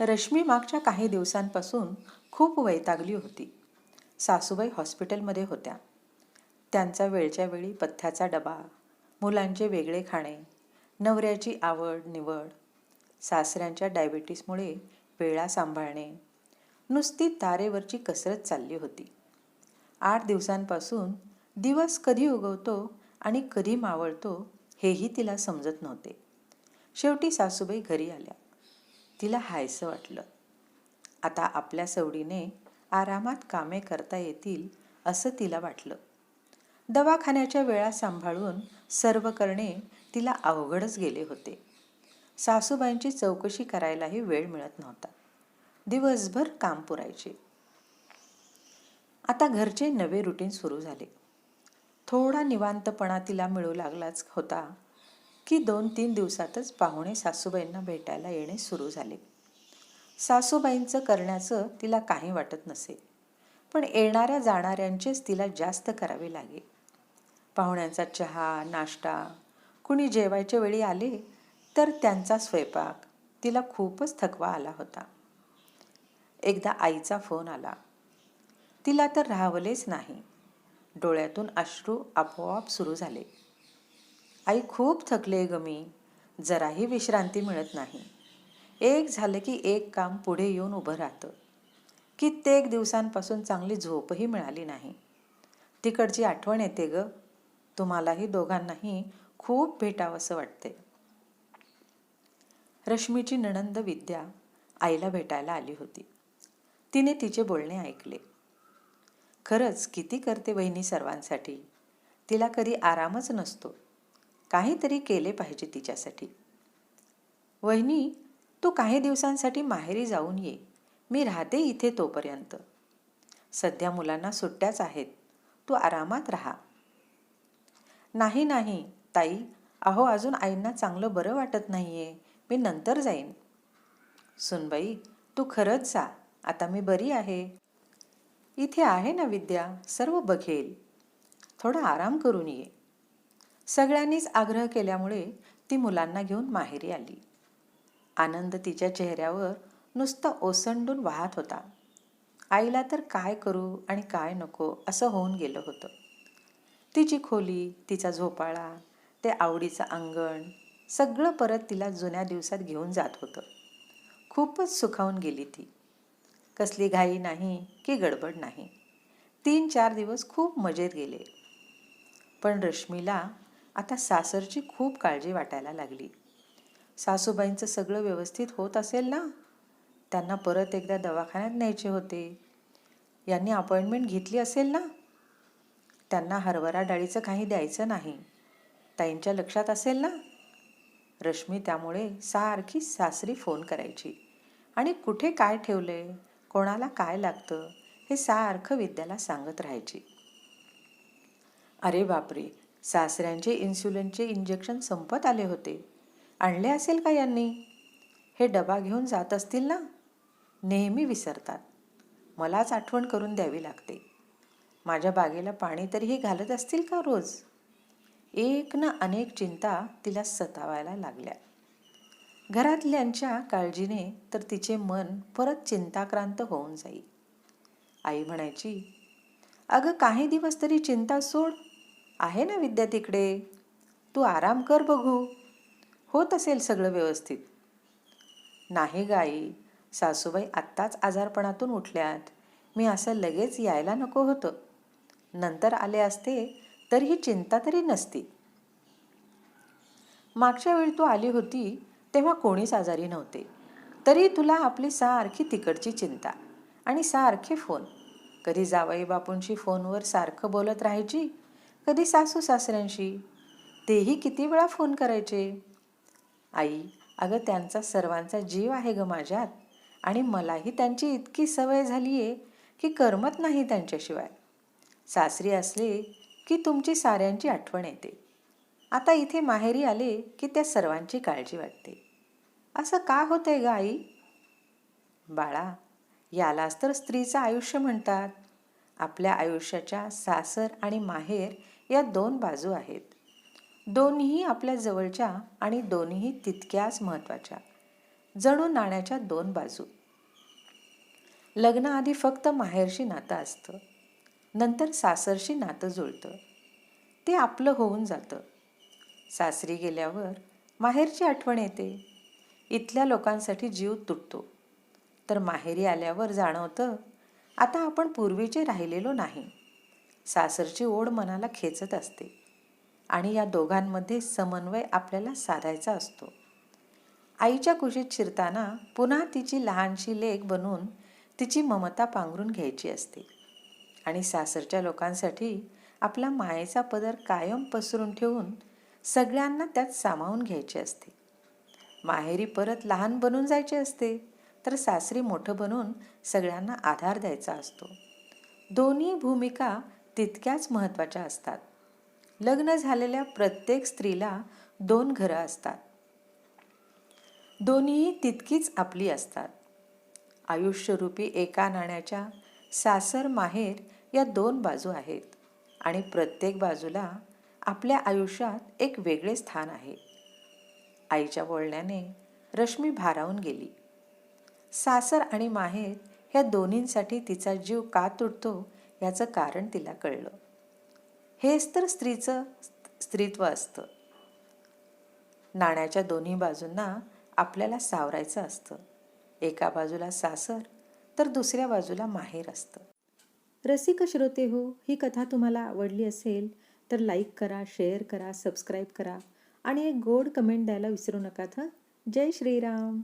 रश्मी मागच्या काही दिवसांपासून खूप वैतागली होती. सासूबाई हॉस्पिटलमध्ये होत्या. त्यांचा वेळच्या वेळी पथ्याचा डबा मुलांचे वेगळे खाणे नवऱ्याची आवड निवड सासऱ्यांच्या डायबिटीसमुळे वेळा सांभाळणे नुसती तारेवरची कसरत चालली होती. आठ दिवसांपासून दिवस कधी उगवतो आणि कधी मावळतो हेही तिला समजत नव्हते. शेवटी सासूबाई घरी आल्या. तिला हायसं वाटलं. आता आपल्या सवडीने आरामात कामे करता येतील असं तिला वाटलं. दवाखान्याच्या वेळा सांभाळून सर्व करणे तिला अवघडच गेले होते. सासूबाईंची चौकशी करायलाही वेळ मिळत नव्हता. दिवसभर काम पुरायचे. आता घरचे नवे रुटीन सुरू झाले. थोडा निवांतपणा तिला मिळू लागलाच होता. की दोन तीन दिवसातच पाहुणे सासूबाईंना भेटायला येणे सुरू झाले. सासूबाईंचं करण्याचं तिला काही वाटत नसे पण येणाऱ्या जाणाऱ्यांचेच तिला जास्त करावे लागे. पाहुण्यांचा चहा नाश्ता कुणी जेवायच्या वेळी आले तर त्यांचा स्वयंपाक तिला खूपच थकवा आला होता. एकदा आईचा फोन आला. तिला तर राहावलेच नाही. डोळ्यातून अश्रू आपोआप सुरू झाले. आई खूप थकले ग मी. जराही विश्रांती मिळत नाही. एक झालं की एक काम पुढे येऊन उभं राहतं. कित्येक दिवसांपासून चांगली झोपही मिळाली नाही. तिकडची आठवण येते ग. तुम्हालाही दोघांनाही खूप भेटावंसं वाटते रश्मीची नणंद विद्या आईला भेटायला आली होती. तिने तिचे बोलणे ऐकले. खरंच किती करते वहिनी सर्वांसाठी. तिला कधी आरामच नसतो. काहीतरी केले पाहिजे तिच्यासाठी. वहिनी तू काही दिवसांसाठी माहेरी जाऊन ये. मी राहते इथे तोपर्यंत. सध्या मुलांना सुट्ट्याच आहेत. तू आरामात राहा. नाही नाही ताई. अहो अजून आईंना चांगलं बरं वाटत नाहीये. मी नंतर जाईन. सुनबाई तू खरंच जा. आता मी बरी आहे. इथे आहे ना विद्या. सर्व बघेल. थोडा आराम करून ये. सगळ्यांनीच आग्रह केल्यामुळे ती मुलांना घेऊन माहेरी आली. आनंद तिच्या चेहऱ्यावर नुसतं ओसंडून वाहत होता. आईला तर काय करू आणि काय नको असं होऊन गेलं होतं. तिची खोली तिचा झोपाळा ते आवडीचं अंगण सगळं परत तिला जुन्या दिवसात घेऊन जात होतं. खूपच सुखावून गेली ती. कसली घाई नाही की गडबड नाही. तीन चार दिवस खूप मजेत गेले. पण रश्मीला आता सासरची खूप काळजी वाटायला लागली. सासूबाईंचं सगळं व्यवस्थित होत असेल ना? त्यांना परत एकदा दवाखान्यात न्यायचे होते. यांनी अपॉइंटमेंट घेतली असेल ना? त्यांना हरभरा डाळीचं काही द्यायचं नाही. ताईंच्या लक्षात असेल ना? रश्मी त्यामुळे सारखी सासरी फोन करायची. आणि कुठे काय ठेवले? कोणाला काय लागतं? हे सारखं विद्याला सांगत राहायची. अरे बापरे! सासऱ्यांचे इन्सुलिनचे इंजेक्शन संपत आले होते. आणले असेल का यांनी? हे डबा घेऊन जात असतील ना? नेहमी विसरतात. मलाच आठवण करून द्यावी लागते. माझ्या बागेला पाणी तरीही घालत असतील का रोज? एक ना अनेक चिंता तिला सतावायला लागल्या. घरातल्यांच्या काळजीने तर तिचे मन परत चिंताक्रांत होऊन जाई. आई म्हणायची अगं काही दिवस तरी चिंता सोड. आहे ना विद्या तिकडे? तू आराम कर बघू. होत असेल सगळं व्यवस्थित. नाही गाई सासूबाई आत्ताच आजारपणातून उठल्यात. मी असं लगेच यायला नको होतं. नंतर आले असते तर ही चिंता तरी नसती. मागच्या वेळी तू आली होती तेव्हा कोणीच आजारी नव्हते. तरी तुला आपली सारखी तिकडची चिंता आणि सारखे फोन. कधी जावई बापूंशी फोनवर सारखं बोलत राहायची? कधी सासू सासऱ्यांशी? तेही किती वेळा फोन करायचे? आई अगं त्यांचा सर्वांचा जीव आहे ग माझ्यात आणि मलाही त्यांची इतकी सवय झाली आहे की करमत नाही त्यांच्याशिवाय. सासरी असले की तुमची साऱ्यांची आठवण येते. आता इथे माहेरी आले की त्या सर्वांची काळजी वाटते. असं का होतंय ग आई? बाळा यालाच तर स्त्रीचं आयुष्य म्हणतात. आपल्या आयुष्याच्या सासर आणि माहेर या दोन बाजू आहेत. दोन्ही आपल्या जवळच्या आणि दोन्ही तितक्याच महत्त्वाच्या. जणू नाण्याच्या दोन बाजू. लग्नाआधी फक्त माहेरशी नातं असतं. नंतर सासरशी नातं जुळतं. ते आपलं होऊन जातं. सासरी गेल्यावर माहेरची आठवण येते. इथल्या लोकांसाठी जीव तुटतो. तर माहेरी आल्यावर जाणवतं आता आपण पूर्वीचे राहिलेलो नाही. सासरची ओढ मनाला खेचत असते आणि या दोघांमध्ये समन्वय आपल्याला साधायचा असतो. आईच्या कुशीत शिरताना पुन्हा तिची लहानशी लेख बनून तिची ममता पांघरून घ्यायची असते आणि सासरच्या लोकांसाठी आपला मायेचा पदर कायम पसरून ठेवून सगळ्यांना त्यात सामावून घ्यायचे असते. माहेरी परत लहान बनून जायचे असते. तर सासरी मोठं बनून सगळ्यांना आधार द्यायचा असतो. दोन्ही भूमिका तितक्याच महत्त्वाच्या असतात. लग्न झालेल्या प्रत्येक स्त्रीला दोन घरं असतात. दोन्हीही तितकीच आपली असतात. आयुष्यरूपी एका नाण्याच्या सासर माहेर या दोन बाजू आहेत आणि प्रत्येक बाजूला आपल्या आयुष्यात एक वेगळे स्थान आहे. आईच्या बोलण्याने रश्मी भारावून गेली. सासर आणि माहेर ह्या दोन्हींसाठी तिचा जीव का तुटतो याचं कारण तिला कळलं. हेच तर स्त्रीचं स्त्रीत्व असतं. नाण्याच्या दोन्ही बाजूंना आपल्याला सावरायचं असतं. एका बाजूला सासर तर दुसऱ्या बाजूला माहेर असतं. रसिक श्रोते हो ही कथा तुम्हाला आवडली असेल तर लाईक करा शेअर करा सबस्क्राईब करा आणि एक गोड कमेंट द्यायला विसरू नका हं जय श्रीराम.